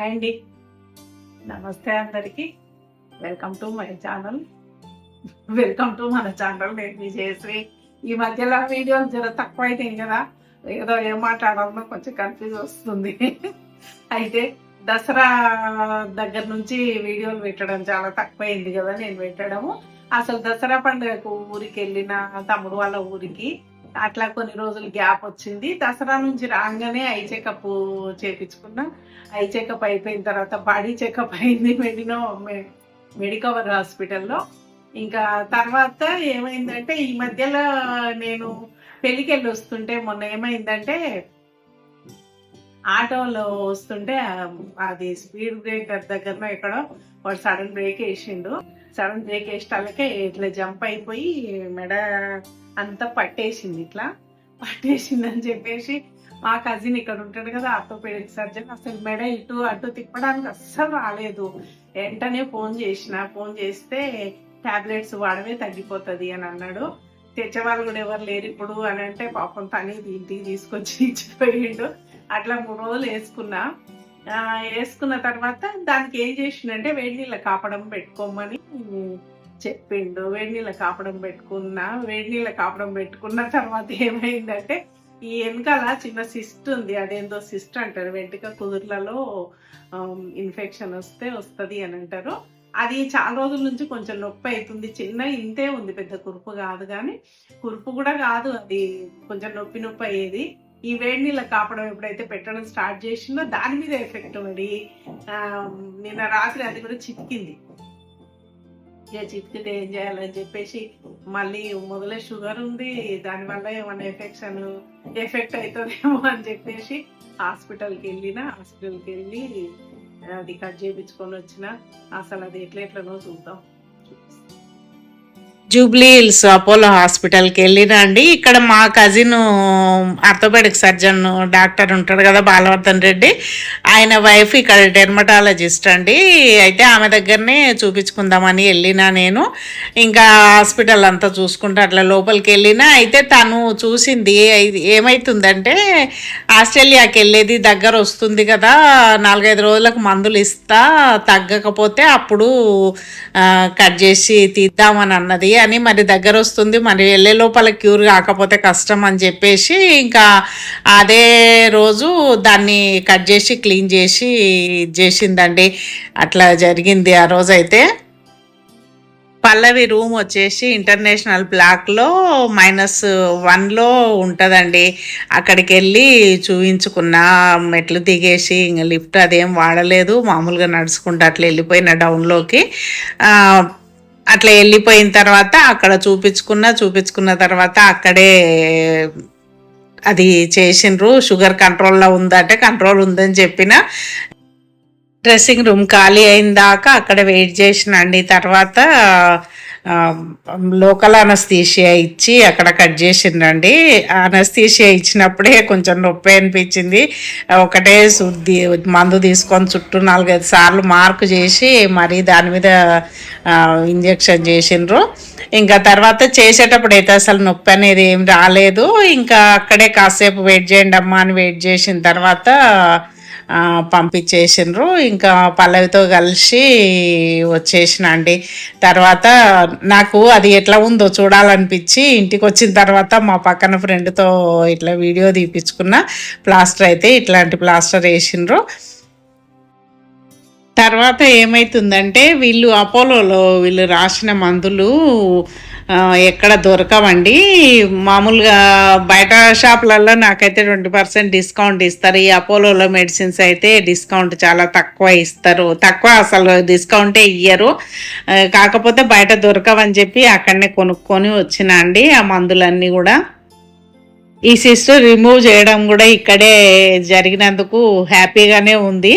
Hi అండి. నమస్తే అందరికి. Welcome to my channel welcome to మన ఛానల్ నేను విజయశ్రీ ఈ మధ్యలో వీడియోలు జర తక్కువ అయినాయి కదా. ఏదో ఏం మాట్లాడాలో కొంచెం కన్ఫ్యూజ్ వస్తుంది. అయితే దసరా దగ్గర నుంచి వీడియోలు పెట్టడం చాలా తక్కువైంది కదా. నేను పెట్టడము. అసలు దసరా పండుగకు ఊరికి వెళ్ళిన తమ్ముడు వాళ్ళ ఊరికి అట్లా కొన్ని రోజులు గ్యాప్ వచ్చింది. దసరా నుంచి రాగానే ఐ చెకప్ చేపించుకున్నా. ఐ చెకప్ అయిపోయిన తర్వాత బాడీ చెకప్ అయింది. మెడినో మె- మెడికవర్ హాస్పిటల్లో. ఇంకా తర్వాత ఏమైందంటే ఈ మధ్యలో నేను పెళ్ళికి వెళ్ళి వస్తుంటే మొన్న ఏమైందంటే ఆటోలో వస్తుంటే అది స్పీడ్ బ్రేకర్ దగ్గర ఎక్కడో వాడు సడన్ బ్రేక్ వేసిండు. సడన్ బ్రేక్ వేసేటాలకే ఇట్లా జంప్ అయిపోయి మెడ అంతా పట్టేసింది ఇట్లా. పట్టేసింది అని చెప్పేసి మా కజిన్ ఇక్కడ ఉంటాడు కదా ఆర్థోపెడిక్ సర్జన్ అసలు మెడ ఇటు అటు తిప్పడానికి అస్సలు రాలేదు. వెంటనే ఫోన్ చేసిన ఫోన్ చేస్తే టాబ్లెట్స్ వాడమే తగ్గిపోతుంది అని అన్నాడు. తెచ్చేవాళ్ళు కూడా ఎవరు లేరు ఇప్పుడు అని అంటే పాపం తని ఇంటికి తీసుకొచ్చి ఇచ్చిపోయిండు. అట్లా మూడు రోజులు వేసుకున్నా. వేసుకున్న తర్వాత దానికి ఏం చేసిండంటే వేడి నీళ్ళ కాపడం పెట్టుకోమని చెప్పిండు. వేడి నీళ్ళ కాపడం పెట్టుకున్నా వేడి నీళ్ళ కాపడం పెట్టుకున్న తర్వాత ఏమైందంటే ఈ వెనకాల చిన్న సిస్ట్ ఉంది. అదేందో సిస్ట్ అంటారు. వెంట్రుక కుదుర్లలో ఇన్ఫెక్షన్ వస్తే వస్తుంది అని అంటారు. అది చాలా రోజుల నుంచి కొంచెం నొప్పి అవుతుంది చిన్న ఇంతే ఉంది. పెద్ద కురుపు కాదు కానీ కురుపు కూడా కాదు అది. కొంచెం నొప్పి నొప్పి అయ్యేది. ఈ వేడి నీళ్ళ కాపడం ఎప్పుడైతే పెట్టడం స్టార్ట్ చేసిందో దాని మీద ఎఫెక్ట్ పడి నిన్న రాత్రి అది కూడా చిక్కింది ఇక చిక్కితే ఏం చేయాలని చెప్పేసి మళ్ళీ మొదలే షుగర్ ఉంది దానివల్ల ఏమైనా ఎఫెక్షన్ ఎఫెక్ట్ అవుతుందేమో అని చెప్పేసి హాస్పిటల్కి వెళ్ళిన హాస్పిటల్కి వెళ్ళి అది కట్ చేయించుకొని వచ్చిన అసలు అది ఎట్లా ఎట్లనో చూద్దాం. జూబ్లీ హిల్స్ అపోలో హాస్పిటల్కి వెళ్ళినా అండి ఇక్కడ మా కజిన్ ఆర్థోపెడిక్ సర్జన్ డాక్టర్ ఉంటాడు కదా బాలవర్ధన్ రెడ్డి. ఆయన వైఫ్ ఇక్కడ డెర్మటాలజిస్ట్ అండి. అయితే ఆమె దగ్గరనే చూపించుకుందామని వెళ్ళినా నేను. ఇంకా హాస్పిటల్ అంతా చూసుకుంటా అట్లా లోపలికి వెళ్ళినా అయితే తను చూసింది ఏమవుతుందంటే ఏమైతుందంటే ఆస్ట్రేలియాకి వెళ్ళేది దగ్గర వస్తుంది కదా నాలుగైదు రోజులకు మందులు ఇస్తా తగ్గకపోతే అప్పుడు కట్ చేసి తీద్దామని అన్నది. అని మరి దగ్గర వస్తుంది. మరి వెళ్ళే లోపల క్యూర్ కాకపోతే కష్టం అని చెప్పేసి ఇంకా అదే రోజు దాన్ని కట్ చేసి క్లీన్ చేసి ఇది చేసిందండి. అట్లా జరిగింది ఆ రోజైతే. పల్లవి రూమ్ వచ్చేసి ఇంటర్నేషనల్ బ్లాక్లో మైనస్ వన్లో ఉంటుందండి. అక్కడికి వెళ్ళి చూయించుకున్న మెట్లు దిగేసి ఇంకా లిఫ్ట్ అదేం వాడలేదు. మామూలుగా నడుచుకుంటూ అట్లా వెళ్ళిపోయిన డౌన్లోకి. అట్లా వెళ్ళిపోయిన తర్వాత అక్కడ చూపించుకున్న చూపించుకున్న తర్వాత అక్కడే అది చేసిండ్రు. షుగర్ కంట్రోల్లో ఉందంటే కంట్రోల్ ఉందని చెప్పిన. డ్రెస్సింగ్ రూమ్ ఖాళీ అయిన దాకా అక్కడ వెయిట్ చేసినండి తర్వాత లోకల్ అనస్థీషియా ఇచ్చి అక్కడ కట్ చేసిండ్రండి. అనస్థీషియా ఇచ్చినప్పుడే కొంచెం నొప్పి అనిపించింది. ఒకటే శుద్ధి మందు తీసుకొని చుట్టూ నాలుగైదు సార్లు మార్కు చేసి మరి దాని మీద ఇంజెక్షన్ చేసిండ్రు. ఇంకా తర్వాత చేసేటప్పుడు అయితే అసలు నొప్పి అనేది ఏం రాలేదు. ఇంకా అక్కడే కాసేపు వెయిట్ చేయండి అమ్మా అని వెయిట్ చేసిన తర్వాత పంపించేసినారు పంపించేసిండ్రు. ఇంకా పల్లవితో కలిసి వచ్చేసిన అండి. తర్వాత నాకు అది ఎట్లా ఉందో చూడాలనిపించి ఇంటికి వచ్చిన తర్వాత మా పక్కన ఫ్రెండ్తో ఇట్లా వీడియో తీపించుకున్న ప్లాస్టర్ అయితే ఇట్లాంటి ప్లాస్టర్ వేసిండ్రు. తర్వాత ఏమవుతుందంటే వీళ్ళు అపోలోలో వీళ్ళు రాసిన మందులు ఎక్కడ దొరకవండి. మామూలుగా బయట షాపులలో నాకైతే ట్వంటీ పర్సెంట్ డిస్కౌంట్ ఇస్తారు. ఈ అపోలోలో మెడిసిన్స్ అయితే డిస్కౌంట్ చాలా తక్కువ ఇస్తారు. తక్కువ అసలు డిస్కౌంటే ఇయ్యరు. కాకపోతే బయట దొరకవని చెప్పి అక్కడనే కొనుక్కొని వచ్చిన అండి ఆ మందులన్నీ కూడా. ఈ సిస్ట్ రిమూవ్ చేయడం కూడా ఇక్కడే జరిగినందుకు హ్యాపీగానే ఉంది.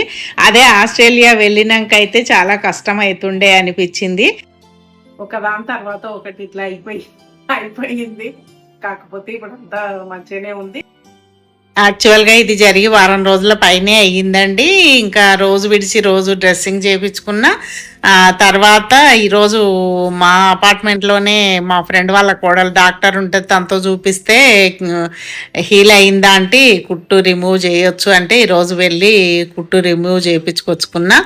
అదే ఆస్ట్రేలియా వెళ్ళినాక అయితే చాలా కష్టం అవుతుండే అనిపించింది. ఒకదాని తర్వాత ఒకటి ఇట్లా అయిపోయి అయిపోయింది. కాకపోతే ఇప్పుడు అంతా మంచిగానే ఉంది. యాక్చువల్గా ఇది జరిగి వారం రోజుల పైనే అయ్యిందండి. ఇంకా రోజు విడిచి రోజు డ్రెస్సింగ్ చేయించుకున్న తర్వాత ఈరోజు మా అపార్ట్మెంట్లోనే మా ఫ్రెండ్ వాళ్ళ కోడలు డాక్టర్ ఉంటే తనతో చూపిస్తే హీల్ అయిందా అంటే కుట్టు రిమూవ్ చేయొచ్చు అంటే ఈరోజు వెళ్ళి కుట్టు రిమూవ్ చేయించుకొచ్చుకున్నా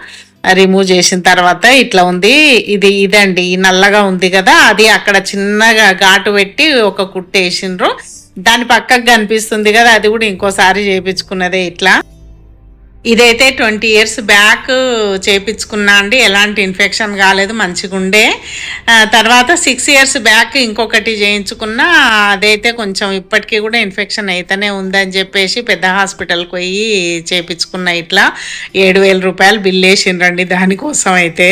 రిమూవ్ చేసిన తర్వాత ఇట్లా ఉంది. ఇది ఇదండి. ఈ నల్లగా ఉంది కదా. అది అక్కడ చిన్నగా ఘాటు పెట్టి ఒక కుట్టేసిండ్రు దాని పక్కకు కనిపిస్తుంది కదా. అది కూడా ఇంకోసారి చేయించుకున్నదే ఇట్లా. ఇదైతే ట్వంటీ ఇయర్స్ బ్యాక్ చేపించుకున్నా అండి. ఎలాంటి ఇన్ఫెక్షన్ కాలేదు మంచిగా ఉండే. తర్వాత సిక్స్ ఇయర్స్ బ్యాక్ ఇంకొకటి చేయించుకున్నా అదైతే కొంచెం ఇప్పటికీ కూడా ఇన్ఫెక్షన్ అయితేనే ఉందని చెప్పేసి పెద్ద హాస్పిటల్కి పోయి చేయించుకున్న ఇట్లా. ఏడు వేల రూపాయలు బిల్ వేసిండ్రండి దానికోసం అయితే.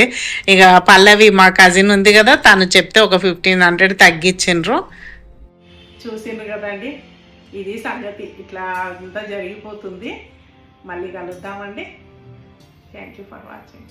ఇక పల్లవి మా కజిన్ ఉంది కదా తను చెప్తే ఒక ఫిఫ్టీన్ హండ్రెడ్ తగ్గించిండ్రు. చూసిండ్రు కదండి ఇది సంగతి. ఇట్లా అంతా జరిగిపోతుంది. మళ్ళీ కలుద్దామండి. Thank you for watching